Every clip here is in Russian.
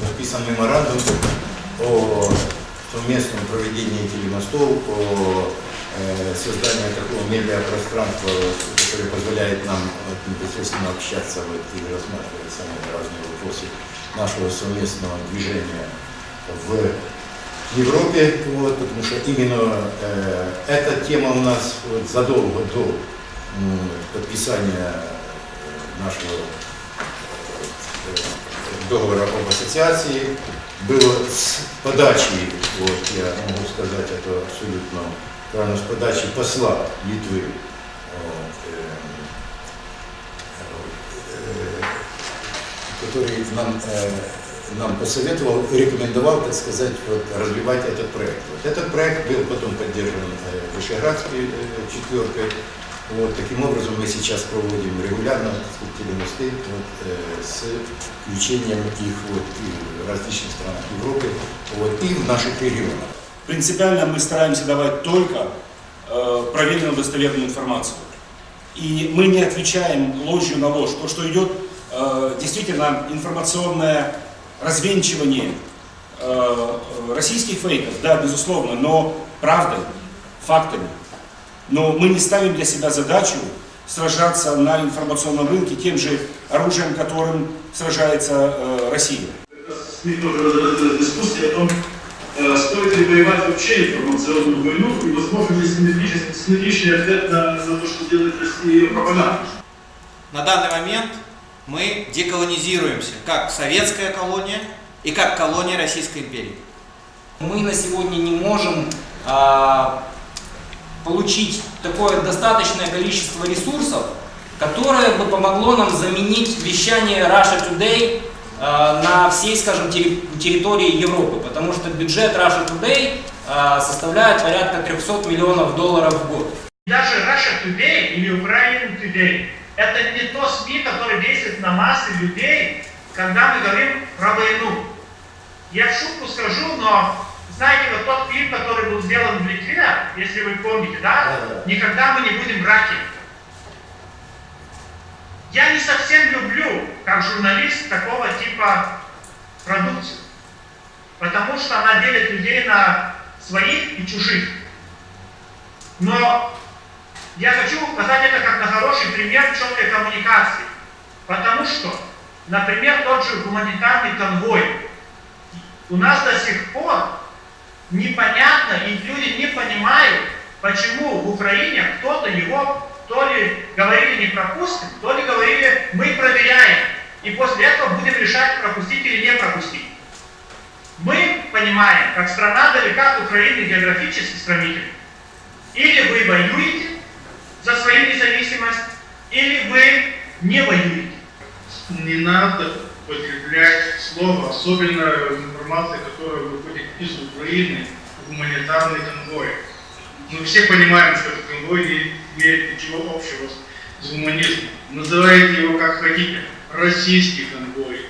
подписан меморандум о совместном проведении телемостов, о э, создании такого медиапространства, которое позволяет нам вот, непосредственно общаться вот, и рассматривать самые разные вопросы нашего совместного движения в Европе, вот, потому что именно э, эта тема у нас вот, задолго до м, подписания э, нашего э, договора об ассоциации было с подачи, вот я могу сказать это абсолютно правильно, с подачи посла Литвы, э, э, который нам, э, нам посоветовал, рекомендовал, так сказать, вот, развивать этот проект. Вот этот проект был потом поддержан э, Вышеградской э, четверкой. Вот, таким образом мы сейчас проводим регулярно телемосты вот, э, с включением их вот, и в различных странах Европы вот, и в наших регионах. Принципиально мы стараемся давать только э, проверенную достоверную информацию. И мы не отвечаем ложью на ложь. То, что идет э, действительно информационное развенчивание э, российских фейков, да, безусловно, но правдой, фактами. Но мы не ставим для себя задачу сражаться на информационном рынке тем же оружием, которым сражается э, Россия. Дискуссия о том, э, стоит ли воевать вообще информационную войну и возможно ли симметричный, симметричный ответ на, на то, что делает Россия пропаганда. На данный момент мы деколонизируемся, как советская колония и как колония Российской империи. Мы на сегодня не можем а, получить такое достаточное количество ресурсов, которое бы помогло нам заменить вещание Russia Today а, на всей, скажем, терри- территории Европы, потому что бюджет Russia Today а, составляет порядка 300 миллионов долларов в год. Даже Russia Today или Ukraine Today – это не то СМИ, которое действует на массы людей, когда мы говорим про войну. Я в шутку скажу, но знаете, вот тот фильм, который был сделан в Литве, если вы помните, да? «Никогда мы не будем раки». Я не совсем люблю, как журналист, такого типа продукцию, потому что она делит людей на своих и чужих. Но я хочу указать это как на хороший пример четкой коммуникации. Потому что, например, тот же гуманитарный конвой. У нас до сих пор непонятно, и люди не понимают, почему в Украине кто-то его то ли говорили не пропустим, то ли говорили мы проверяем. И после этого будем решать, пропустить или не пропустить. Мы понимаем, как страна далека от Украины географически сравнительно. Или вы воюете за свою независимость, или вы не воюете. Не надо употреблять слово, особенно информация, которая выходит из Украины, гуманитарный конвой. Мы все понимаем, что этот конвой не имеет ничего общего с гуманизмом. Называйте его как хотите. Российский конвой,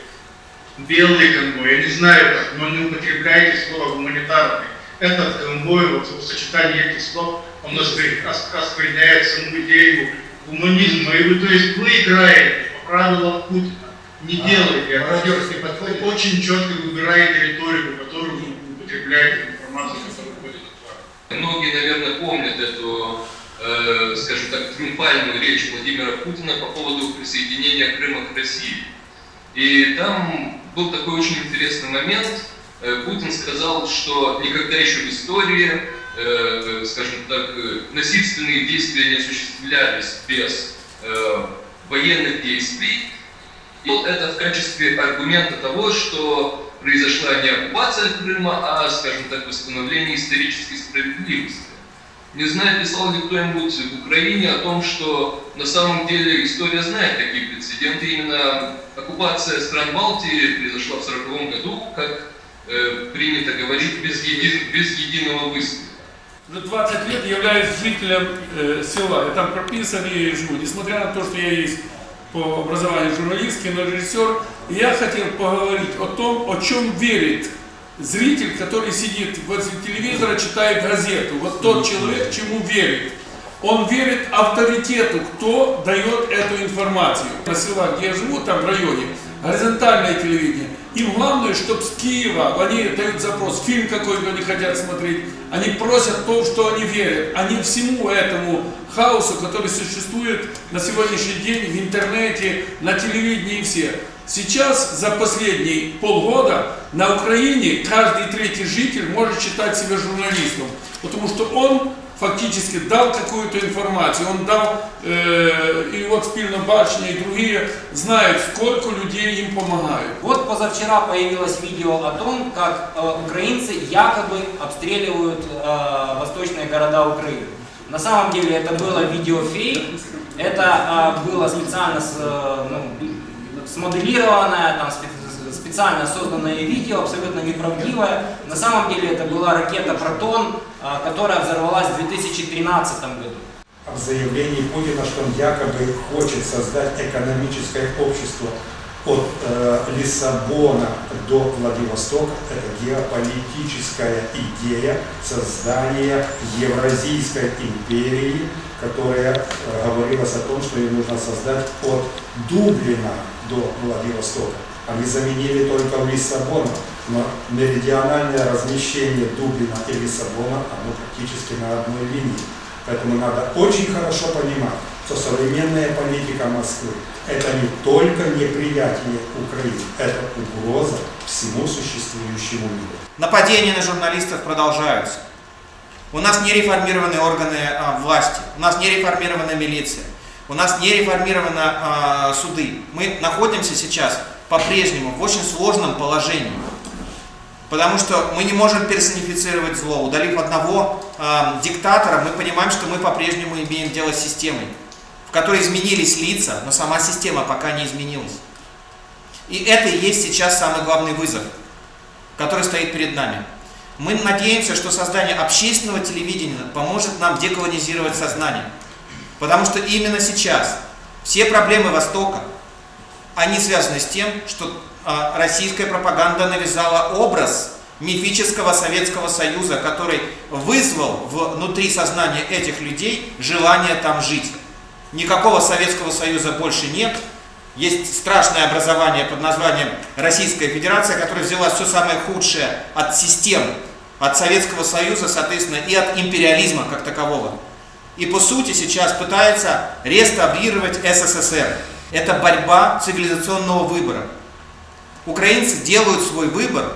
белый конвой, я не знаю как, но не употребляйте слово гуманитарный. Этот конвой, вот в сочетании этих слов, он осквер- ос- оскверняет саму идею гуманизма. И вы, то есть вы играете по правилам Путина. Не делайте это. Очень четко выбираете риторику, которую вы употребляете информацию, которая выходит от вас. Многие, наверное, помнят эту, э, скажем так, триумфальную речь Владимира Путина по поводу присоединения Крыма к России. И там был такой очень интересный момент. Э, Путин сказал, что никогда еще в истории, э, скажем так, насильственные действия не осуществлялись без э, военных действий. И это в качестве аргумента того, что произошла не оккупация Крыма, а, скажем так, восстановление исторической справедливости. Не знаю, писал ли кто-нибудь в Украине о том, что на самом деле история знает такие прецеденты. Именно оккупация стран Балтии произошла в 1940 году, как э, принято говорить, без, еди- без единого выстрела. Уже 20 лет являюсь жителем э, села. Я там прописан и живу. Несмотря на то, что я есть по образованию журналист, кинорежиссер, я хотел поговорить о том, о чем верит зритель, который сидит возле телевизора, читает газету. Вот тот человек, чему верит. Он верит авторитету, кто дает эту информацию. На селах, где я живу, там в районе, горизонтальное телевидение. Им главное, чтобы с Киева, они дают запрос, фильм какой-то они хотят смотреть, они просят то, что они верят, они всему этому хаосу, который существует на сегодняшний день в интернете, на телевидении все. Сейчас за последние полгода на Украине каждый третий житель может считать себя журналистом, потому что он фактически дал какую-то информацию, он дал, э, и вот Спильна Башня и другие знают, сколько людей им помогают. Вот позавчера появилось видео о том, как э, украинцы якобы обстреливают э, восточные города Украины. На самом деле это было видеофейк, это э, было специально с, э, ну, смоделированное, там, спе- специально созданное видео, абсолютно неправдивое. На самом деле это была ракета «Протон», э, которая взорвалась в 2013 году. в заявлении Путина, что он якобы хочет создать экономическое общество от э, Лиссабона до Владивостока. Это геополитическая идея создания Евразийской империи, которая э, говорилось о том, что ее нужно создать от Дублина до Владивостока. Они заменили только Лиссабон, но меридиональное размещение Дублина и Лиссабона, оно практически на одной линии. Поэтому надо очень хорошо понимать, что современная политика Москвы – это не только неприятие Украины, это угроза всему существующему миру. Нападения на журналистов продолжаются. У нас не реформированы органы а, власти, у нас не реформирована милиция, у нас не реформированы а, суды. Мы находимся сейчас по-прежнему в очень сложном положении. Потому что мы не можем персонифицировать зло. Удалив одного э, диктатора, мы понимаем, что мы по-прежнему имеем дело с системой, в которой изменились лица, но сама система пока не изменилась. И это и есть сейчас самый главный вызов, который стоит перед нами. Мы надеемся, что создание общественного телевидения поможет нам деколонизировать сознание. Потому что именно сейчас все проблемы Востока, они связаны с тем, что а, российская пропаганда навязала образ мифического Советского Союза, который вызвал внутри сознания этих людей желание там жить. Никакого Советского Союза больше нет. Есть страшное образование под названием Российская Федерация, которая взяла все самое худшее от систем, от Советского Союза, соответственно, и от империализма как такового. И по сути сейчас пытается реставрировать СССР. Это борьба цивилизационного выбора. Украинцы делают свой выбор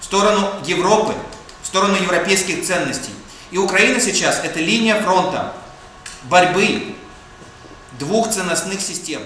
в сторону Европы, в сторону европейских ценностей. И Украина сейчас это линия фронта борьбы двух ценностных систем.